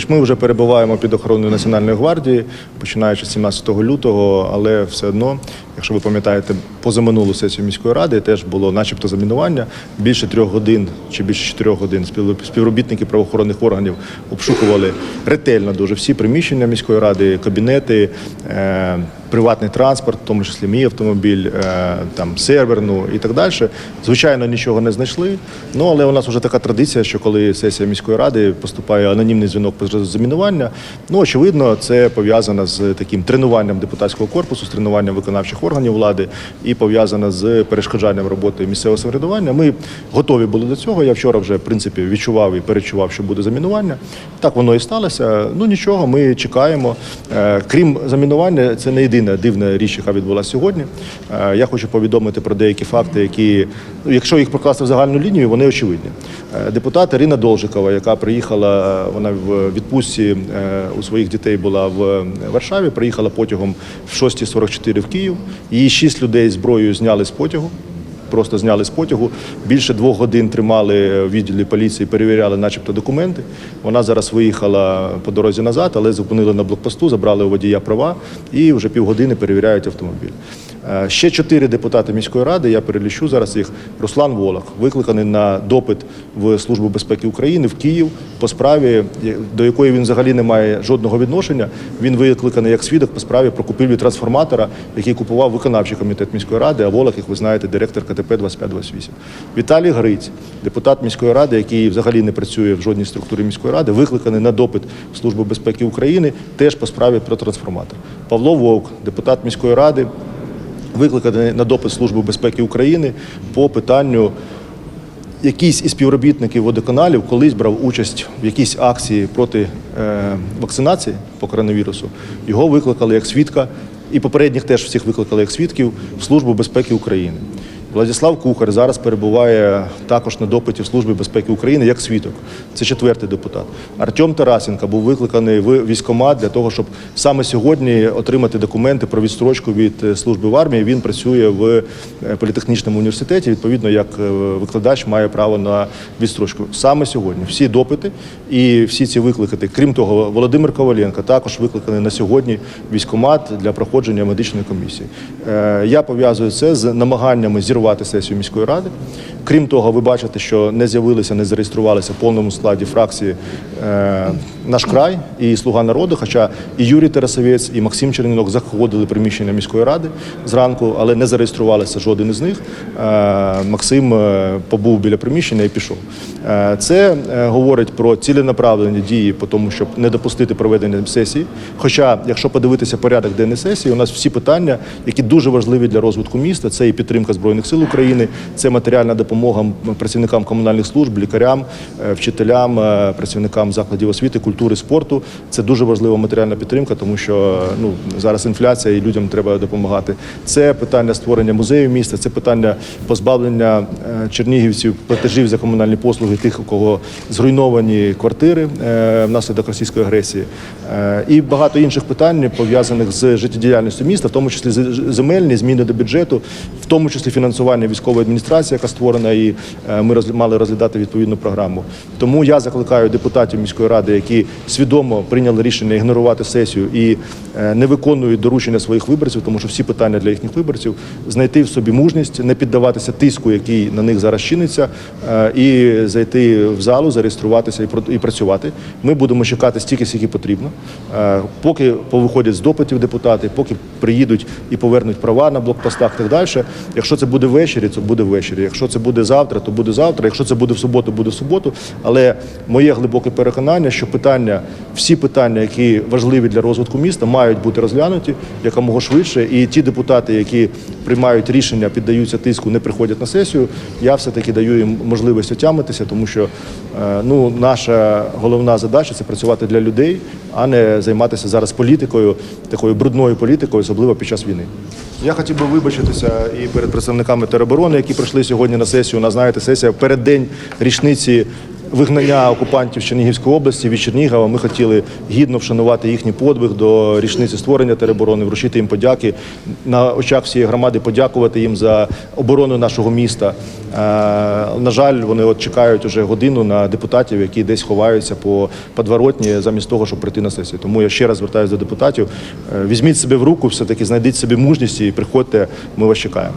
хоч ми вже перебуваємо під охороною Національної гвардії, починаючи з 17 лютого, але все одно, якщо ви пам'ятаєте, позаминулу сесію міської ради теж було начебто замінування. Більше трьох годин чи більше чотирьох годин співробітники правоохоронних органів обшукували ретельно дуже всі приміщення міської ради, кабінети. Е- Приватний транспорт, в тому числі мій автомобіль, е, там серверну і так далі. Звичайно, нічого не знайшли. Ну але у нас вже така традиція, що коли сесія міської ради поступає анонімний дзвінок замінування, ну очевидно, це пов'язано з таким тренуванням депутатського корпусу, з тренуванням виконавчих органів влади і пов'язано з перешкоджанням роботи місцевого самоврядування. Ми готові були до цього. Я вчора вже в принципі відчував і перечував, що буде замінування. Так воно і сталося. Ну нічого, ми чекаємо. Е, Крім замінування, це не єдина дивна річ, яка відбулася сьогодні. Е, Я хочу повідомити про деякі факти, які, ну, якщо їх прокласти в загальну лінію, вони очевидні. Е, Депутат Ірина Должикова, яка приїхала, вона в відпустці е, у своїх дітей була в Варшаві, приїхала потягом в 6.44 в Київ. Її шість людей зброєю зняли з потягу просто зняли з потягу. Більше двох годин тримали в відділі поліції, перевіряли, начебто, документи. Вона зараз виїхала по дорозі назад, але зупинили на блокпосту, забрали у водія права і вже півгодини перевіряють автомобіль. Е, Ще чотири депутати міської ради, я перелічу зараз їх. Руслан Волох, викликаний на допит в Службу безпеки України в Київ по справі, до якої він взагалі не має жодного відношення. Він викликаний як свідок по справі про купівлю трансформатора, який купував виконавчий комітет міської ради, а Волох, як ви знаєте, директор КТП 2528. Віталій Гриць, депутат міської ради, який взагалі не працює в жодній структурі міської ради, викликаний на допит в Службу безпеки України теж по справі про трансформатор. Павло Вовк, депутат міської ради, викликаний на допит Служби безпеки України по питанню. Якийсь із співробітників водоканалів колись брав участь в якійсь акції проти е, вакцинації по коронавірусу. Його викликали як свідка, і попередніх теж всіх викликали як свідків в Службу безпеки України. Владислав Кухар зараз перебуває також на допиті в Службі безпеки України як свідок. Це четвертий депутат. Артем Тарасенко був викликаний в військкомат для того, щоб саме сьогодні отримати документи про відстрочку від е, служби в армії. Він працює в е, політехнічному університеті. Відповідно, як е, викладач має право на відстрочку. Саме сьогодні всі допити і всі ці викликати. Крім того, Володимир Коваленко також викликаний на сьогодні в військкомат для проходження медичної комісії. Я пов'язую це з намаганнями зірвати сесію міської ради. Крім того, ви бачите, що не з'явилися, не зареєструвалися в повному складі фракції е, наш край і Слуга народу. Хоча і Юрій Тарасовець, і Максим Чернінок заходили в приміщення міської ради зранку, але не зареєструвалися жоден із них. Е, Максим е, побув біля приміщення і пішов. Е, Це е, говорить про ціленаправлені дії по тому, щоб не допустити проведення сесії. Хоча, якщо подивитися порядок денний сесії, у нас всі питання, які дуже важливі для розвитку міста, це і підтримка збройних сил України, це матеріальна допомога працівникам комунальних служб, лікарям, е, вчителям, е, працівникам закладів освіти, культури, спорту. Це дуже важлива матеріальна підтримка, тому що ну зараз інфляція і людям треба допомагати. Це питання створення музею міста, це питання позбавлення е, чернігівців платежів за комунальні послуги, тих, у кого зруйновані квартири е, внаслідок російської агресії, Е, і багато інших питань пов'язаних з життєдіяльністю міста, в тому числі земельні зміни до бюджету, в тому числі фінансування військової адміністрації, яка створена, і е, ми мали розглядати відповідну програму. Тому я закликаю депутатів міської ради, які свідомо прийняли рішення ігнорувати сесію і е, не виконують доручення своїх виборців, тому що всі питання для їхніх виборців, знайти в собі мужність, не піддаватися тиску, який на них зараз чиниться, е, і зайти в залу, зареєструватися і працювати. Ми будемо чекати стільки, скільки потрібно. Поки повиходять з допитів депутати, поки приїдуть і повернуть права на блокпостах, і так далі. Якщо це буде ввечері, то буде ввечері. Якщо це буде завтра, то буде завтра. Якщо це буде в суботу, буде в суботу. Але моє глибоке переконання, що питання, всі питання, які важливі для розвитку міста, мають бути розглянуті якомога швидше. І ті депутати, які приймають рішення, піддаються тиску, не приходять на сесію. Я все таки даю їм можливість отямитися, тому що е, ну наша головна задача це працювати для людей, а не займатися зараз політикою, такою брудною політикою, особливо під час війни. Я хотів би вибачитися і перед представниками тероборони, які прийшли сьогодні на сесію. У нас знаєте, сесія в переддень річниці вигнання окупантів Чернігівської області від Чернігова. Ми хотіли гідно вшанувати їхній подвиг до річниці створення тероборони, вручити їм подяки на очах всієї громади, подякувати їм за оборону нашого міста. Е, На жаль, вони от чекають уже годину на депутатів, які десь ховаються по подворотні, замість того, щоб прийти на сесію. Тому я ще раз звертаюся до депутатів. Е, Візьміть себе в руку, все таки знайдіть собі мужність і приходьте. Ми вас чекаємо.